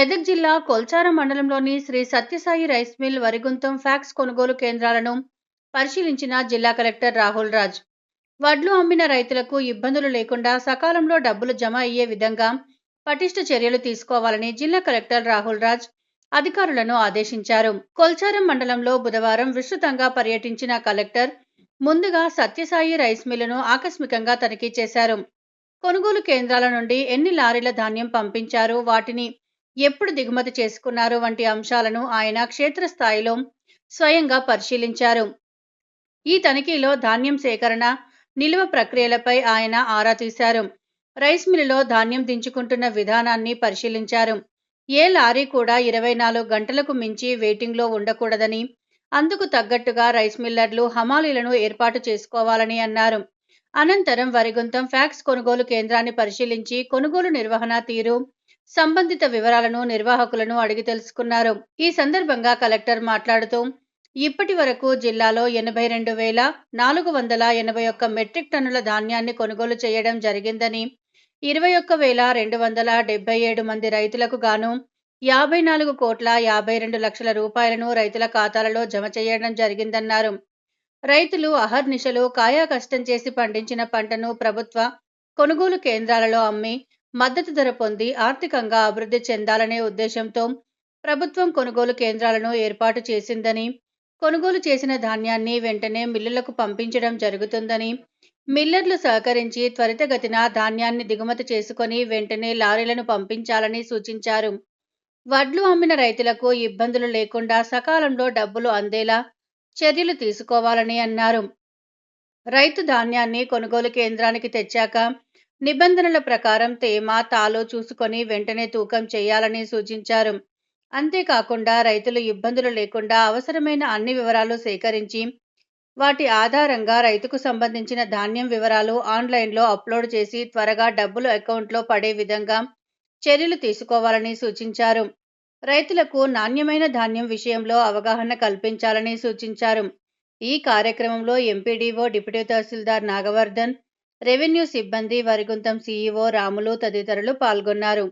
మెదక్ జిల్లా కొల్చారం మండలంలోని Sri Sathya Sai rice mill Varigunatham PACS కొనుగోలు కేంద్రాలను పరిశీలించిన జిల్లా కలెక్టర్ రాహుల్ రాజ్. వడ్లు అమ్మిన రైతులకు ఇబ్బందులు లేకుండా సకాలంలో డబ్బులు జమ అయ్యే విధంగా పటిష్ట చర్యలు తీసుకోవాలని జిల్లా కలెక్టర్ రాహుల్ రాజ్ అధికారులను ఆదేశించారు. కొల్చారం మండలంలో బుధవారం విస్తృతంగా పర్యటించిన కలెక్టర్ ముందుగా సత్యసాయి రైస్ మిల్లును ఆకస్మికంగా తనిఖీ చేశారు. కొనుగోలు కేంద్రాల నుండి ఎన్ని లారీల ధాన్యం పంపించారు? వాటిని ఎప్పుడు దిగుమతి చేసుకున్నారు వంటి అంశాలను ఆయన క్షేత్రస్థాయిలో స్వయంగా పరిశీలించారు. ఈ తనిఖీలో ధాన్యం సేకరణ నిల్వ ప్రక్రియలపై ఆయన ఆరా తీశారు. రైస్ మిల్లులో ధాన్యం దించుకుంటున్న విధానాన్ని పరిశీలించారు. ఏ లారీ కూడా ఇరవై నాలుగు గంటలకు మించి వెయిటింగ్లో ఉండకూడదని అందుకు తగ్గట్టుగా రైస్ మిల్లర్లు హమాలీలను ఏర్పాటు చేసుకోవాలని అన్నారు. అనంతరం వరిగుంతం ఫ్యాక్స్ కొనుగోలు కేంద్రాన్ని పరిశీలించి కొనుగోలు నిర్వహణ తీరు సంబంధిత వివరాలను నిర్వాహకులను అడిగి తెలుసుకున్నారు. ఈ సందర్భంగా కలెక్టర్ మాట్లాడుతూ ఇప్పటి వరకు జిల్లాలో ఎనభై రెండు వేల నాలుగు వందల ఎనభై ఒక్క మెట్రిక్ టన్నుల ధాన్యాన్ని కొనుగోలు చేయడం జరిగిందని ఇరవై ఒక్క వేల రెండు వందల డెబ్బై ఏడు మంది రైతులకు గాను యాభై నాలుగు కోట్ల యాభై రెండు లక్షల రూపాయలను రైతుల ఖాతాలలో జమ చేయడం జరిగిందన్నారు. రైతులు అహర్నిశలు కాయా కష్టం చేసి పండించిన పంటను ప్రభుత్వ కొనుగోలు కేంద్రాలలో అమ్మి మద్దతు ధర పొంది ఆర్థికంగా అభివృద్ధి చెందాలనే ఉద్దేశంతో ప్రభుత్వం కొనుగోలు కేంద్రాలను ఏర్పాటు చేసిందని కొనుగోలు చేసిన ధాన్యాన్ని వెంటనే మిల్లులకు పంపించడం జరుగుతుందని మిల్లర్లు సహకరించి త్వరితగతిన ధాన్యాన్ని దిగుమతి చేసుకొని వెంటనే లారీలను పంపించాలని సూచించారు. వడ్లు అమ్మిన రైతులకు ఇబ్బందులు లేకుండా సకాలంలో డబ్బులు అందేలా చర్యలు తీసుకోవాలని అన్నారు. రైతు ధాన్యాన్ని కొనుగోలు కేంద్రానికి తెచ్చాక నిబంధనల ప్రకారం తేమ తాలో చూసుకొని వెంటనే తూకం చేయాలని సూచించారు. అంతేకాకుండా రైతులు ఇబ్బందులు లేకుండా అవసరమైన అన్ని వివరాలు సేకరించి వాటి ఆధారంగా రైతుకు సంబంధించిన ధాన్యం వివరాలు ఆన్లైన్లో అప్లోడ్ చేసి త్వరగా డబ్బులు అకౌంట్లో పడే విధంగా చర్యలు తీసుకోవాలని సూచించారు. రైతులకు నాణ్యమైన ధాన్యం విషయంలో అవగాహన కల్పించాలని సూచించారు. ఈ కార్యక్రమంలో MPDO deputy tahsildar Nagavardhan revenue సిబ్బంది వరిగుంతం సీఈఓ రాములు తదితరులు పాల్గొన్నారు.